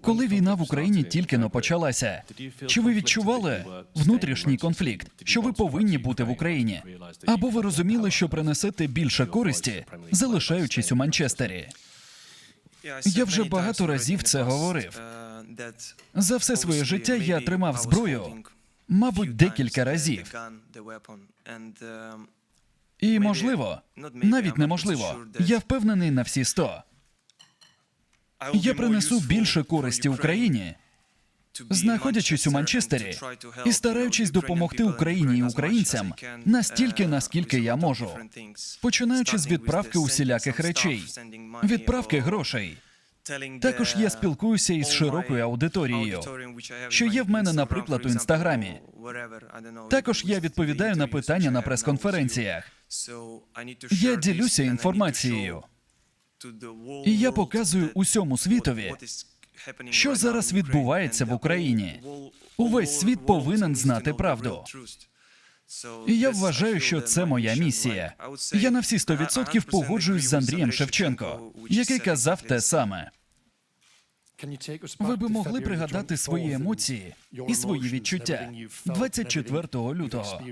Коли війна в Україні тільки но почалася, чи ви відчували внутрішній конфлікт, що ви повинні бути в Україні? Або ви розуміли, що принесете більше користі, залишаючись у Манчестері? Я вже багато разів це говорив. За все своє життя я тримав зброю, мабуть, декілька разів. І можливо, навіть неможливо. Я впевнений на всі сто. Я принесу більше користі Україні, знаходячись у Манчестері і стараючись допомогти Україні і українцям настільки, наскільки я можу, починаючи з відправки усіляких речей, відправки грошей. Також я спілкуюся із широкою аудиторією, що є в мене, наприклад, у інстаграмі. Також я відповідаю на питання на прес-конференціях. Я ділюся інформацією, і я показую усьому світові, що зараз відбувається в Україні. Увесь світ повинен знати правду. І я вважаю, що це моя місія. Я на всі 100% погоджуюсь з Андрієм Шевченко, який казав те саме. Ви би могли пригадати свої емоції і свої відчуття 24 лютого.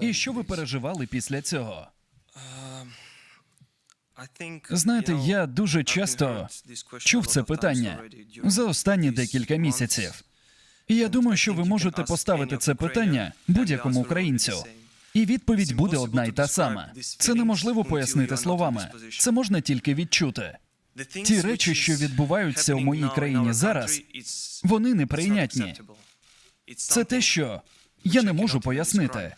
І що ви переживали після цього? Знаєте, я дуже часто чув це питання за останні декілька місяців. І я думаю, що ви можете поставити це питання будь-якому українцю. І відповідь буде одна й та сама. Це неможливо пояснити словами. Це можна тільки відчути. Ті речі, що відбуваються у моїй країні зараз, вони неприйнятні. Це те, що я не можу пояснити.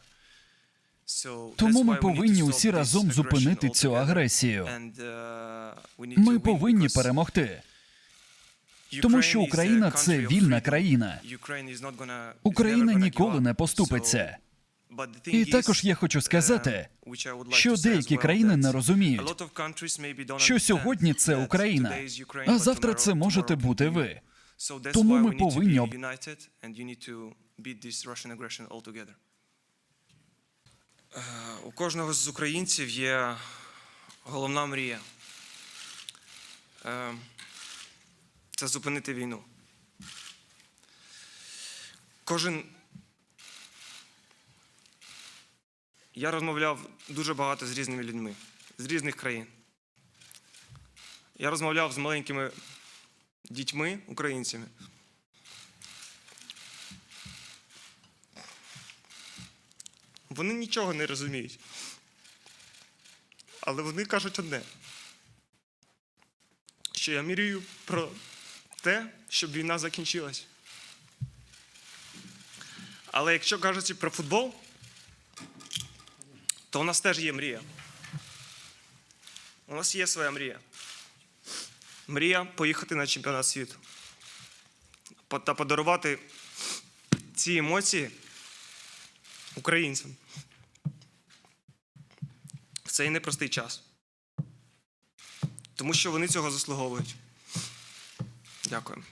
Тому ми повинні усі разом зупинити цю агресію. Ми повинні перемогти, тому що Україна це вільна країна. Україна ніколи не поступиться. І також я хочу сказати, що деякі країни не розуміють, що сьогодні це Україна, а завтра це можете бути ви. Тому ми повинні об- У кожного з українців є головна мрія. Е, Це зупинити війну. Кожен. Я розмовляв дуже багато з різними людьми з різних країн. Я розмовляв з маленькими дітьми, українцями. Вони нічого не розуміють. Але вони кажуть одне, що я мрію про те, щоб війна закінчилась. Але якщо кажучи про футбол, то у нас теж є мрія. У нас є своя мрія. Мрія поїхати на чемпіонат світу та подарувати ці емоції українцям в цей непростий час. Тому що вони цього заслуговують. Дякую.